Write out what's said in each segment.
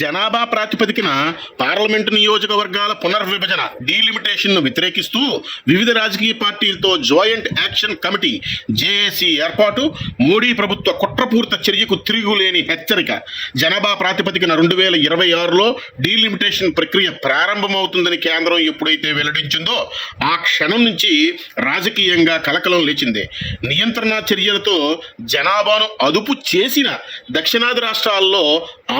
జనాభా ప్రాతిపదికన పార్లమెంటు నియోజకవర్గాల పునర్విభజన డీలిమిటేషన్ను వ్యతిరేకిస్తూ వివిధ రాజకీయ పార్టీలతో జాయింట్ యాక్షన్ కమిటీ జేఏసీ ఏర్పాటు మోడీ ప్రభుత్వ కుట్రపూర్త చర్యకు తిరుగులేని హెచ్చరిక. జనాభా ప్రాతిపదికన రెండు వేల ఇరవై ఆరులో డీలిమిటేషన్ ప్రక్రియ ప్రారంభమవుతుందని కేంద్రం ఎప్పుడైతే వెల్లడించిందో ఆ క్షణం నుంచి రాజకీయంగా కలకలం లేచింది. నియంత్రణ చర్యలతో జనాభాను అదుపు చేసిన దక్షిణాది రాష్ట్రాల్లో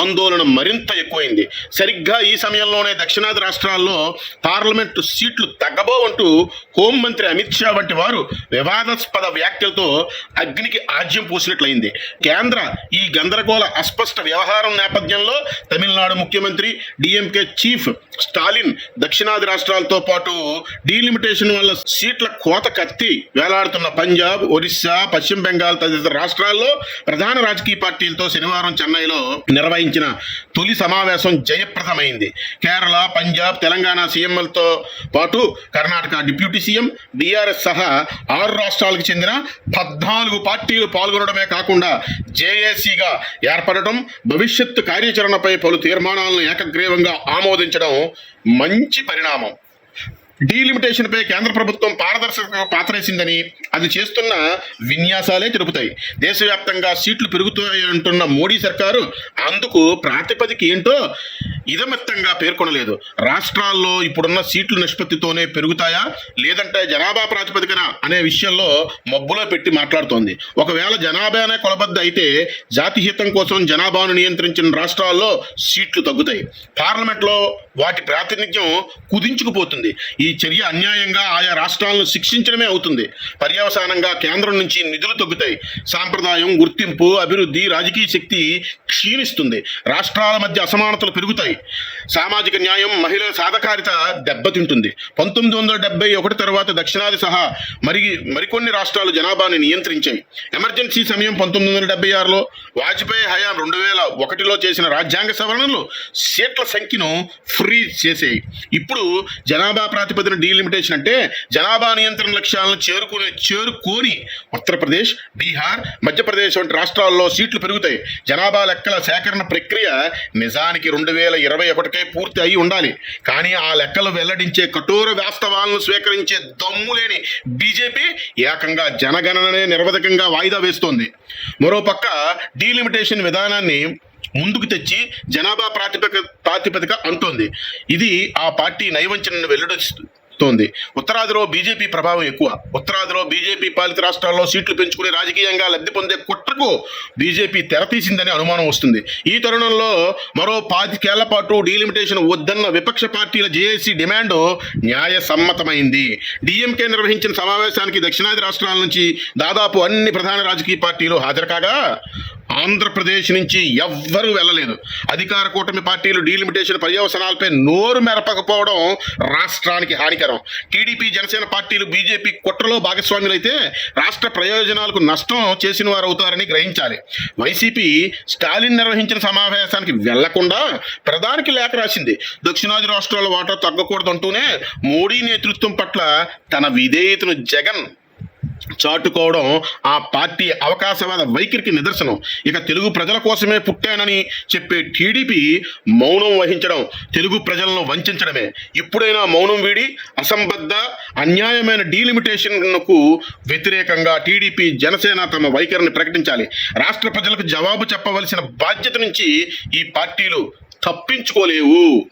ఆందోళన మరింత ఎక్కువైంది. సరిగ్గా ఈ సమయంలోనే దక్షిణాది రాష్ట్రాల్లో పార్లమెంటు సీట్లు తగ్గబోవంటూ హోంమంత్రి అమిత్ షా వంటి వారు వివాదాస్పద వ్యాఖ్యలతో అగ్నికి ఆజ్యం పూసినట్లయింది. కేంద్ర ఈ గందరగోళ అస్పష్ట వ్యవహారం నేపథ్యంలో తమిళనాడు ముఖ్యమంత్రి డిఎంకే చీఫ్ స్టాలిన్ దక్షిణాది రాష్ట్రాలతో పాటు డీలిమిటేషన్ వల్ల సీట్ల కోత కత్తి వేలాడుతున్న పంజాబ్ ఒరిస్సా పశ్చిమ బెంగాల్ తదితర రాష్ట్రాల్లో ప్రధాన రాజకీయ పార్టీలతో శనివారం చెన్నైలో నిర్వహించిన తొలి సమావేశం జయప్రదమైంది. కేరళ పంజాబ్ తెలంగాణ సీఎంలతో పాటు కర్ణాటక డిప్యూటీ సీఎం బీఆర్ఎస్ సహా ఆరు రాష్ట్రాలకు చెందిన పద్నాలుగు పార్టీలు పాల్గొనడమే కాకుండా జేఏసీగా ఏర్పడటం భవిష్యత్తు కార్యాచరణపై పలు తీర్మానాలను ఏకగ్రీవంగా ఆమోదించడం మంచి పరిణామం. డీలిమిటేషన్పై కేంద్ర ప్రభుత్వం పారదర్శక పాత్రేసిందని అది చేస్తున్న విన్యాసాలే తెలుపుతాయి. దేశవ్యాప్తంగా సీట్లు పెరుగుతాయంటున్న మోడీ సర్కారు అందుకు ప్రాతిపదిక ఏంటో ఇదమిత్తంగా పేర్కొనలేదు. రాష్ట్రాల్లో ఇప్పుడున్న సీట్లు నిష్పత్తితోనే పెరుగుతాయా? లేదంటే జనాభా ప్రాతిపదికన అనే విషయంలో మబ్బులో పెట్టి మాట్లాడుతోంది. ఒకవేళ జనాభానే కొలబద్ద అయితే జాతిహితం కోసం జనాభాను నియంత్రించిన రాష్ట్రాల్లో సీట్లు తగ్గుతాయి. పార్లమెంట్లో వాటి ప్రాతినిధ్యం కుదించుకుపోతుంది. ఈ చర్య అన్యాయంగా ఆయా రాష్ట్రాలను శిక్షించడమే అవుతుంది. పర్యవసానంగా కేంద్రం నుంచి నిధులు తగ్గుతాయి. సాంప్రదాయం గుర్తింపు అభివృద్ధి రాజకీయ శక్తి క్షీణిస్తుంది. రాష్ట్రాల మధ్య అసమానతలు పెరుగుతాయి. సామాజిక న్యాయం మహిళల సాధకారిత దెబ్బతింటుంది. పంతొమ్మిది వందల డెబ్బై ఒకటి తర్వాత దక్షిణాది సహా మరి మరికొన్ని రాష్ట్రాలు జనాభాని నియంత్రించాయి. ఎమర్జెన్సీ సమయం పంతొమ్మిది వందల డెబ్బై ఆరులో వాజ్పేయి హయాం రెండు వేల ఒకటిలో చేసిన రాజ్యాంగ సవరణలు సీట్ల సంఖ్యను ఫ్రీజ్ చేసాయి. ఇప్పుడు జనాభా ప్రాతిపదికన డీలిమిటేషన్ అంటే జనాభా నియంత్రణ లక్ష్యాలను చేరుకునే చేరుకోని ఉత్తరప్రదేశ్ బీహార్ మధ్యప్రదేశ్ వంటి రాష్ట్రాల్లో సీట్లు పెరుగుతాయి. జనాభా లెక్కల సేకరణ ప్రక్రియ నిజానికి రెండు వేల ఇరవై ఒకటికే పూర్తి అయి ఉండాలి. కానీ ఆ లెక్కలు వెల్లడించే కఠోర వాస్తవాలను స్వీకరించే దమ్ము లేని బీజేపీ ఏకంగా జనగణననే నిర్వధకంగా వాయిదా వేస్తోంది. మరోపక్క డీలిమిటేషన్ విధానాన్ని ముందుకు తెచ్చి జనాభా ప్రాతిపదిక ప్రాతిపదిక అంటోంది. ఇది ఆ పార్టీ నైవంచనను వెల్లడిస్తోంది. ఉత్తరాదిలో బీజేపీ ప్రభావం ఎక్కువ. ఉత్తరాదిలో బీజేపీ పాలిత రాష్ట్రాల్లో సీట్లు పెంచుకుని రాజకీయంగా లబ్ధి పొందే కుట్రకు బీజేపీ తెరతీసిందని అనుమానం వస్తుంది. ఈ తరుణంలో మరో పాతికేళ్ళ పాటు డీలిమిటేషన్ వద్దన్న విపక్ష పార్టీల జేఏసీ డిమాండ్ న్యాయ సమ్మతమైంది డిఎంకే నిర్వహించిన సమావేశానికి దక్షిణాది రాష్ట్రాల నుంచి దాదాపు అన్ని ప్రధాన రాజకీయ పార్టీలు హాజరు కాగా ఆంధ్రప్రదేశ్ నుంచి ఎవ్వరూ వెళ్ళలేదు. అధికార కూటమి పార్టీలు డీలిమిటేషన్ పర్యవసనాలపై నోరు మెరపకపోవడం రాష్ట్రానికి హానికరం. టీడీపీ జనసేన పార్టీలు బీజేపీ కుట్రలో భాగస్వాములైతే రాష్ట్ర ప్రయోజనాలకు నష్టం చేసిన వారు అవుతారని గ్రహించాలి. వైసీపీ స్టాలిన్ నిర్వహించిన సమావేశానికి వెళ్ళకుండా ప్రధానికి లేఖ రాసింది. దక్షిణాది రాష్ట్రాల వాటా తగ్గకూడదంటూనే మోడీ నేతృత్వం పట్ల తన విధేయతను జగన్ చాటుకోవడం ఆ పార్టీ అవకాశవాద వైఖరికి నిదర్శనం. ఇక తెలుగు ప్రజల కోసమే పుట్టానని చెప్పే టీడీపీ మౌనం వహించడం తెలుగు ప్రజలను వంచడమే. ఇప్పుడైనా మౌనం వీడి అసంబద్ధ అన్యాయమైన డీలిమిటేషన్కు వ్యతిరేకంగా టీడీపీ జనసేన తమ వైఖరిని ప్రకటించాలి. రాష్ట్ర ప్రజలకు జవాబు చెప్పవలసిన బాధ్యత నుంచి ఈ పార్టీలు తప్పించుకోలేవు.